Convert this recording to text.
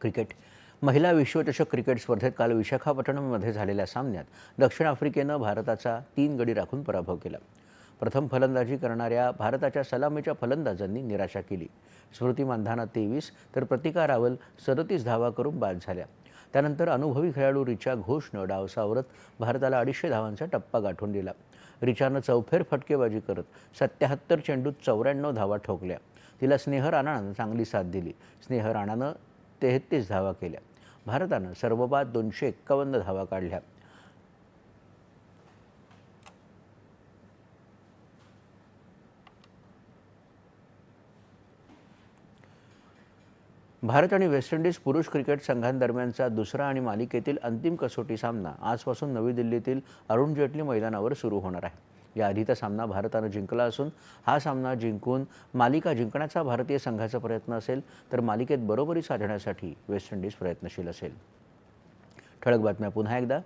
Cricket. महिला विश्वचषक cricket स्पर्धेत काल विशाखापट्टणममध्ये झालेल्या सामन्यात दक्षिण आफ्रिकेनं भारताचा तीन गडी राखून पराभव केला. प्रथम फलंदाजी करणाऱ्या भारताच्या सलामीच्या फलंदाजांनी निराशा केली. स्मृती मानधाना तेवीस तर प्रतिका रावल सदतीस धावा करून बाद झाल्या. त्यानंतर अनुभवी खेळाडू रिचा घोषनं डाव सावरत भारताला अडीचशे धावांचा टप्पा गाठून दिला. रिचानं चौफेर फटकेबाजी करत सत्याहत्तर चेंडूत चौऱ्याण्णव धावा ठोकल्या. तिला स्नेह राणानं चांगली साथ दिली. स्नेह राणानं तेहत्तीस धावा केल्या. भारतानं सर्वबाद दोनशे एक्कावन्न धावा काढल्या. भारत आणि वेस्ट इंडिज पुरुष क्रिकेट संघांदरम्यानचा दुसरा आणि मालिकेतील अंतिम कसोटी सामना आजपासून नवी दिल्लीतील अरुण जेटली मैदानावर सुरू होणार आहे. याआधीचा सामना भारतानं जिंकला असून हा सामना जिंकून मालिका जिंकण्याचा भारतीय संघाचा प्रयत्न असेल तर मालिकेत बरोबरी साधण्यासाठी वेस्ट इंडिज प्रयत्नशील असेल. ठळक बातम्या पुन्हा एकदा.